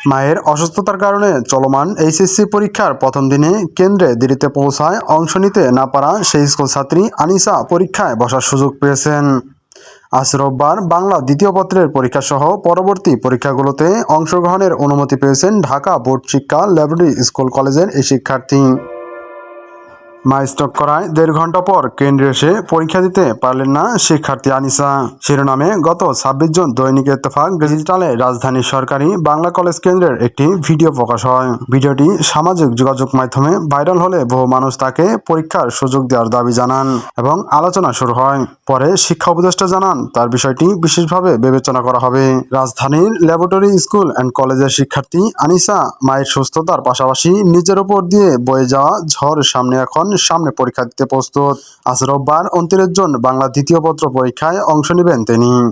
মায়ের অসুস্থতার কারণে চলমান এইচএসসি পরীক্ষার প্রথম দিনে কেন্দ্রে দেরিতে পৌঁছায় অংশ নিতে না পারা সেই স্কুল ছাত্রী আনিসা পরীক্ষায় বসার সুযোগ পেয়েছেন। আজ রোববার বাংলা দ্বিতীয় পত্রের পরীক্ষা সহ পরবর্তী পরীক্ষাগুলোতে অংশগ্রহণের অনুমতি পেয়েছেন ঢাকা বোর্ড শিক্ষা ল্যাবরেটরি স্কুল কলেজের এই শিক্ষার্থী। মা স্টক করায় দেড় ঘণ্টা পর কেন্দ্রে এসে পরীক্ষা দিতে পারলেন না শিক্ষার্থী আনিসা। শিরোনামে গত ছাব্বিশ জন দৈনিক ইত্তেফাক ডিজিটালে রাজধানী সরকারি বাংলা কলেজ কেন্দ্রের একটি ভিডিও প্রকাশ হয়। ভিডিওটি সামাজিক যোগাযোগ মাধ্যমে ভাইরাল হলে বহু মানুষ তাকে পরীক্ষার সুযোগ দেওয়ার দাবি জানান এবং আলোচনা শুরু হয়। পরে শিক্ষা উপদেষ্টা জানান, তার বিষয়টি বিশেষভাবে বিবেচনা করা হবে। রাজধানীর ল্যাবরেটরি স্কুল অ্যান্ড কলেজের শিক্ষার্থী আনিসা মায়ের সুস্থতার পাশাপাশি নিজের ওপর দিয়ে বয়ে যাওয়া ঝড় সামনে এখন সামনে পরীক্ষা দিতে প্রস্তুত। আজ রোববার অন্তরের জন্য বাংলা দ্বিতীয় পত্র পরীক্ষায় অংশ নেবেন তিনি।